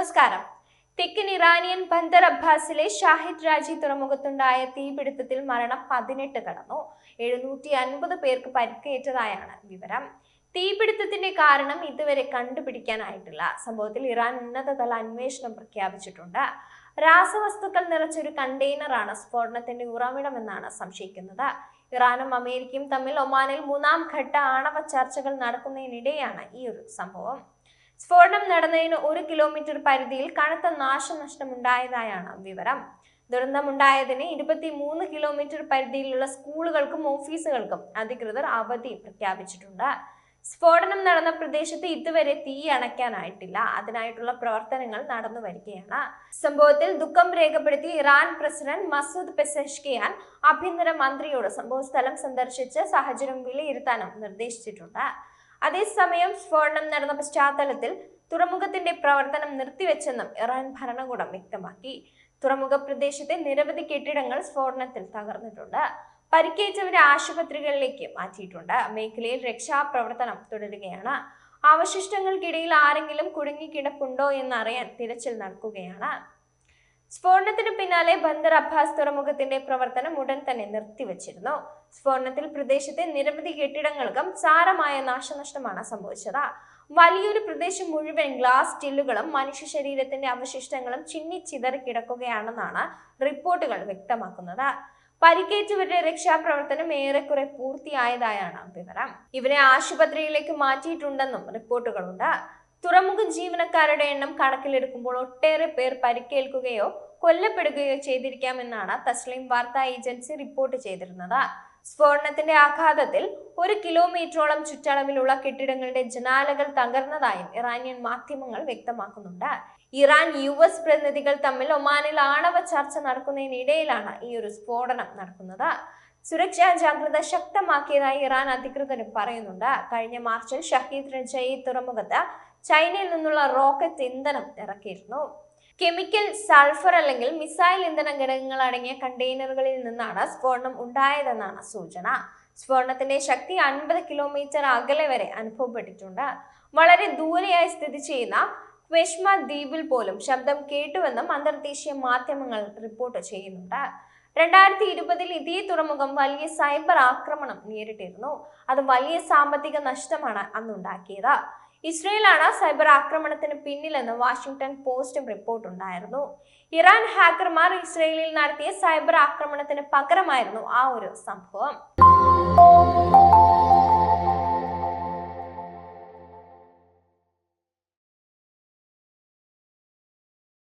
നമസ്കാരം. തെക്കൻ ഇറാനിയൻ ബന്ദർ അബ്ബാസിലെ ഷാഹിദ് രാജി തുറമുഖത്തുണ്ടായ തീപിടുത്തത്തിൽ മരണം പതിനെട്ട് കടന്നു. എഴുന്നൂറ്റി അൻപത് പേർക്ക് പരിക്കേറ്റതായാണ് വിവരം. തീപിടുത്തത്തിന്റെ കാരണം ഇതുവരെ കണ്ടുപിടിക്കാനായിട്ടില്ല. സംഭവത്തിൽ ഇറാൻ ഉന്നതതല അന്വേഷണം പ്രഖ്യാപിച്ചിട്ടുണ്ട്. രാസവസ്തുക്കൾ നിറച്ചൊരു കണ്ടെയ്നറാണ് സ്ഫോടനത്തിന്റെ ഉറവിടമെന്നാണ് സംശയിക്കുന്നത്. ഇറാനും അമേരിക്കയും തമ്മിൽ ഒമാനിൽ മൂന്നാം ഘട്ട ആണവ ചർച്ചകൾ നടക്കുന്നതിനിടെയാണ് ഈ ഒരു സംഭവം. സ്ഫോടനം നടന്നതിന് ഒരു കിലോമീറ്റർ പരിധിയിൽ കനത്ത നാശനഷ്ടമുണ്ടായതായാണ് വിവരം. ദുരന്തമുണ്ടായതിന് ഇരുപത്തി മൂന്ന് കിലോമീറ്റർ പരിധിയിലുള്ള സ്കൂളുകൾക്കും ഓഫീസുകൾക്കും അധികൃതർ അവധി പ്രഖ്യാപിച്ചിട്ടുണ്ട്. സ്ഫോടനം നടന്ന പ്രദേശത്ത് ഇതുവരെ തീ അണയ്ക്കാനായിട്ടില്ല. അതിനായിട്ടുള്ള പ്രവർത്തനങ്ങൾ നടന്നു വരികയാണ്. സംഭവത്തിൽ ദുഃഖം രേഖപ്പെടുത്തി ഇറാൻ പ്രസിഡന്റ് മസൂദ് പെസഷ്കിയാൻ ആഭ്യന്തര മന്ത്രിയോട് സംഭവസ്ഥലം സന്ദർശിച്ച് സാഹചര്യം വിലയിരുത്താനും നിർദ്ദേശിച്ചിട്ടുണ്ട്. അതേസമയം സ്ഫോടനം നടന്ന പശ്ചാത്തലത്തിൽ തുറമുഖത്തിന്റെ പ്രവർത്തനം നിർത്തിവെച്ചെന്നും ഇറാൻ ഭരണകൂടം വ്യക്തമാക്കി. തുറമുഖ പ്രദേശത്തെ നിരവധി കെട്ടിടങ്ങൾ സ്ഫോടനത്തിൽ തകർന്നിട്ടുണ്ട്. പരിക്കേറ്റവരെ ആശുപത്രികളിലേക്ക് മാറ്റിയിട്ടുണ്ട്. മേഖലയിൽ രക്ഷാപ്രവർത്തനം തുടരുകയാണ്. അവശിഷ്ടങ്ങൾക്കിടയിൽ ആരെങ്കിലും കുടുങ്ങിക്കിടപ്പുണ്ടോ എന്നറിയാൻ തിരച്ചിൽ നടക്കുകയാണ്. സ്ഫോടനത്തിന് പിന്നാലെ ബന്ദർ അബ്ബാസ് തുറമുഖത്തിന്റെ പ്രവർത്തനം ഉടൻ തന്നെ നിർത്തിവച്ചിരുന്നു. സ്ഫോടനത്തിൽ പ്രദേശത്തെ നിരവധി കെട്ടിടങ്ങൾക്കും സാരമായ നാശനഷ്ടമാണ് സംഭവിച്ചത്. വലിയൊരു പ്രദേശം മുഴുവൻ ഗ്ലാസ് ടില്ലുകളും മനുഷ്യ ശരീരത്തിന്റെ അവശിഷ്ടങ്ങളും ചിന്നിച്ചിതറി കിടക്കുകയാണെന്നാണ് റിപ്പോർട്ടുകൾ വ്യക്തമാക്കുന്നത്. പരിക്കേറ്റവരുടെ രക്ഷാപ്രവർത്തനം ഏറെക്കുറെ പൂർത്തിയായതായാണ് വിവരം. ഇവരെ ആശുപത്രിയിലേക്ക് മാറ്റിയിട്ടുണ്ടെന്നും റിപ്പോർട്ടുകളുണ്ട്. തുറമുഖ ജീവനക്കാരുടെ എണ്ണം കണക്കിലെടുക്കുമ്പോൾ ഒട്ടേറെ പേർ പരിക്കേൽക്കുകയോ കൊല്ലപ്പെടുകയോ ചെയ്തിരിക്കാമെന്നാണ് തസ്ലിം വാർത്താ ഏജൻസി റിപ്പോർട്ട് ചെയ്തിരുന്നത്. സ്ഫോടനത്തിന്റെ ആഘാതത്തിൽ ഒരു കിലോമീറ്ററോളം ചുറ്റളവിലുള്ള കെട്ടിടങ്ങളുടെ ജനാലകൾ തകർന്നതായും ഇറാനിയൻ മാധ്യമങ്ങൾ വ്യക്തമാക്കുന്നുണ്ട്. ഇറാൻ യു എസ് പ്രതിനിധികൾ തമ്മിൽ ഒമാനിൽ ആണവ ചർച്ച നടക്കുന്നതിനിടയിലാണ് ഈ ഒരു സ്ഫോടനം നടക്കുന്നത്. സുരക്ഷാ ജാഗ്രത ശക്തമാക്കിയതായി ഇറാൻ അധികൃതരും പറയുന്നുണ്ട്. കഴിഞ്ഞ മാർച്ചിൽ ഷഹീദ് രജയി തുറമുഖത്ത് ചൈനയിൽ നിന്നുള്ള റോക്കറ്റ് ഇന്ധനം ഇറക്കിയിരുന്നു. കെമിക്കൽ സൾഫർ അല്ലെങ്കിൽ മിസൈൽ ഇന്ധന ഘടകങ്ങൾ അടങ്ങിയ കണ്ടെയ്നറുകളിൽ നിന്നാണ് സ്ഫോടനം ഉണ്ടായതെന്നാണ് സൂചന. സ്ഫോടനത്തിന്റെ ശക്തി അൻപത് കിലോമീറ്റർ അകലെ വരെ അനുഭവപ്പെട്ടിട്ടുണ്ട്. വളരെ ദൂരെയായി സ്ഥിതി ചെയ്യുന്ന ക്വെഷ്മ ദ്വീപിൽ പോലും ശബ്ദം കേട്ടുവെന്നും അന്തർദേശീയ മാധ്യമങ്ങൾ റിപ്പോർട്ട് ചെയ്യുന്നുണ്ട്. രണ്ടായിരത്തി ഇരുപതിൽ ഇതേ തുറമുഖം വലിയ സൈബർ ആക്രമണം നേരിട്ടിരുന്നു. അത് വലിയ സാമ്പത്തിക നഷ്ടമാണ് അന്നുണ്ടാക്കിയത്. ഇസ്രയേലാണ് സൈബർ ആക്രമണത്തിന് പിന്നിലെന്ന് വാഷിംഗ്ടൺ പോസ്റ്റും റിപ്പോർട്ട് ഉണ്ടായിരുന്നു. ഇറാൻ ഹാക്കർമാർ ഇസ്രയേലിൽ നടത്തിയ സൈബർ ആക്രമണത്തിന് പകരമായിരുന്നു ആ ഒരു സംഭവം.